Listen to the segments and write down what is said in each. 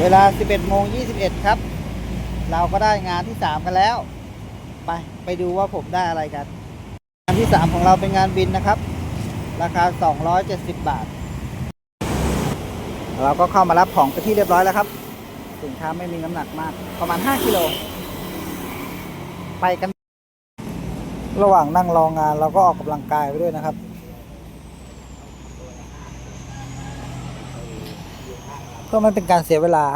เวลา 11โมง21 ครับ เราก็ได้งานที่ 3 กันแล้ว ไป ไปดูว่าผมได้อะไรกัน งานที่ 3 ของเราเป็นงานบินนะครับ ราคา 270 บาท เราก็เข้ามารับของไปที่เรียบร้อยแล้วครับ สินค้าไม่มีน้ำหนักมาก ประมาณ 5กิโล ไปกัน ระหว่างนั่งรองงานเราก็ออกกำลังกายไปด้วยนะครับ เพื่อไม่เป็นการเสียเวลา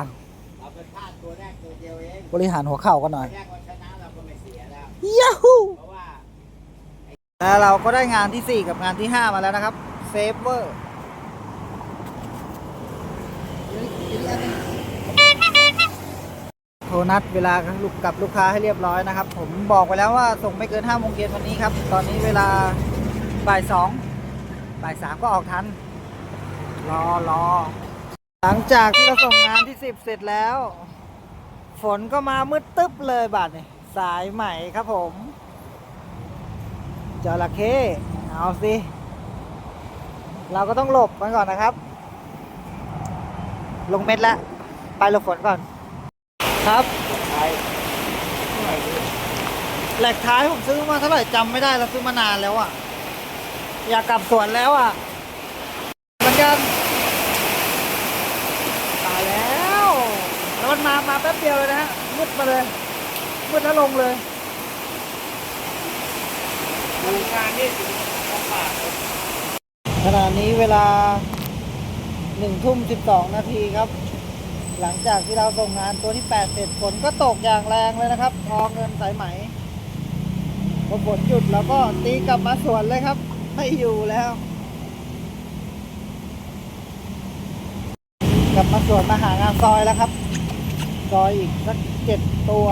เราเป็นพลาดตัวแรกตัวเดียวเองบริหารหัวเข่ากันหน่อย แรกวันชนะเราก็ไม่เสียแล้ว ยาฮูเพราะว่าแล้วเราก็ได้งานที่ 4 กับงานที่ 5 มาแล้วนะครับ เซฟเวอร์ โทรนัดเวลาลูกกับลูกค้าให้เรียบร้อยนะครับ ผมบอกไปแล้วว่าส่งไม่เกิน5โมงเย็นวันนี้ครับ ตอนนี้เวลาบ่ายสองบ่ายสามก็ออกทัน รอรอ หลังจากที่เราส่งงานที่10เสร็จแล้ว ฝนก็มามืดตึ๊บเลยบาดนี่สายใหม่ครับผมจระเข้เอาสิ เราก็ต้องหลบมันก่อนนะครับ ลงเม็ดแล้วไปหลบฝนก่อน ครับแหลกท้ายผมซื้อมาเท่าไหร่จำไม่ได้แล้วซื้อมานานแล้วอะ อยากกลับสวนแล้วอะเหมือนกันตายแล้ว แล้ว มันมา มาแป๊บเดียวเลยนะฮะมืดมาเลยมืดแล้วลงเลยดูงานนี่สิลำบากขณะนี้เวลาหนึ่งทุ่มสิบสองนาทีครับ หลังจากที่เราส่งงานตัวที่แปดเสร็จฝนก็ตกอย่างแรงเลยนะครับทองเงินสายไหมพอฝนหยุดแล้วก็ตีกลับมาสวนเลยครับ ไม่อยู่แล้ว กลับมาสวนมาหางานซอยแล้วครับ ซอยอีกสักเจ็ดตัว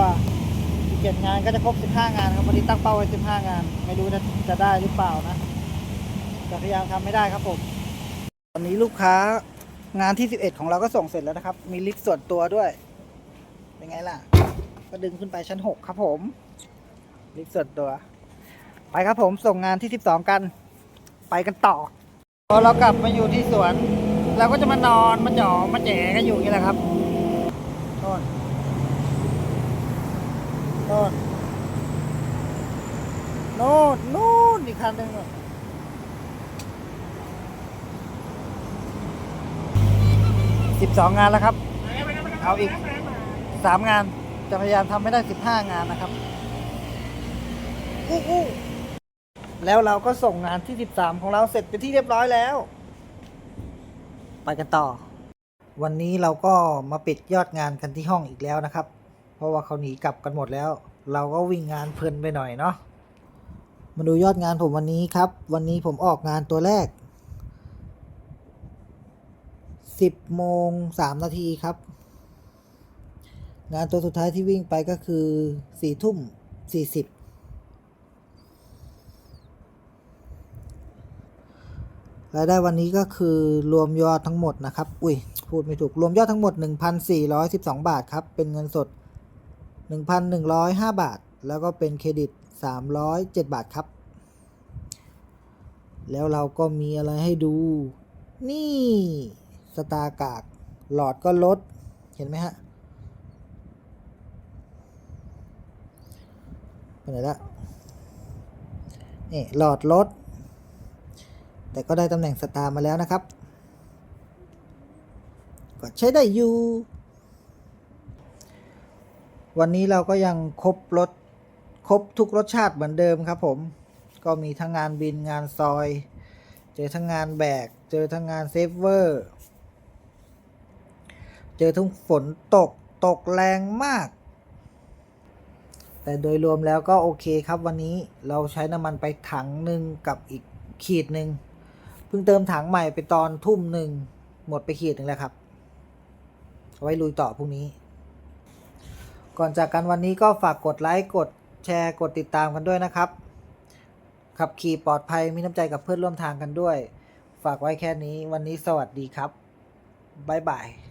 อีกเจ็ดงานก็จะครบสิบห้างานครับวันนี้ตั้งเป้าไว้สิบห้างาน ไม่รู้จะจะได้หรือเปล่านะจะพยายามทำไม่ได้ครับผมตอนนี้ลูกค้างานที่11ของเราก็ส่งเสร็จแล้วนะครับ มีลิฟต์ส่วนตัวด้วยเป็นไงล่ะ ก็ดึงขึ้นไปชั้น6ครับผม ลิฟต์ส่วนตัว ไปครับผมส่งงานที่12กัน ไปกันต่อพอเรากลับมาอยู่ที่สวนเราก็จะมานอนมาจ่อมาแจ๋กันอยู่นี้แหละครับ โน่นโน่นโน่นโน่นอีกคันหนึ่งอะสิบสองงานแล้วครับ เอาอีกสามงาน จะพยายามทำให้ได้สิบห้างานนะครับอู้อู้แล้วเราก็ส่งงานที่สิบสามของเราเสร็จเป็นที่เรียบร้อยแล้ว ไปกันต่อ วันนี้เราก็มาปิดยอดงานกันที่ห้องอีกแล้วนะครับ เพราะว่าเขาหนีกลับกันหมดแล้ว เราก็วิ่งงานเพลินไปหน่อยเนาะมาดูยอดงานผมวันนี้ครับ วันนี้ผมออกงานตัวแรก 10โมง3นาทีครับ งานตัวสุดท้ายที่วิ่งไปก็คือ4ทุ่ม40 รายได้วันนี้ก็คือรวมยอดทั้งหมดนะครับ อุ้ยพูดไม่ถูก รวมยอดทั้งหมด 1,412 บาทครับ เป็นเงินสด 1,105 บาท แล้วก็เป็นเครดิต 307 บาทครับ แล้วเราก็มีอะไรให้ดู นี่สตาร์กาก หลอดก็ลด เห็นไหมฮะไปไหนละนี่หลอดลด แต่ก็ได้ตำแหน่งสตาร์มาแล้วนะครับ ก็ใช้ได้อยู่ วันนี้เราก็ยังครบรถครบทุกรสชาติเหมือนเดิมครับผม ก็มีทั้งงานบินงานซอย เจอทั้งงานแบก เจอทั้งงานเซฟเวอร์ เจอทั้งฝนตกตกแรงมาก แต่โดยรวมแล้วก็โอเคครับวันนี้เราใช้น้ำมันไปถังหนึ่งกับอีกขีดหนึ่ง เพิ่งเติมถังใหม่ไปตอนทุ่มหนึ่งหมดไปขีดหนึ่งแล้วครับเอาไว้ลุยต่อพรุ่งนี้ ก่อนจากกันวันนี้ก็ฝากกดไลค์กดแชร์กดติดตามกันด้วยนะครับ ขับขี่ปลอดภัยมีน้ำใจกับเพื่อนร่วมทางกันด้วย ฝากไว้แค่นี้วันนี้สวัสดีครับบ๊ายบาย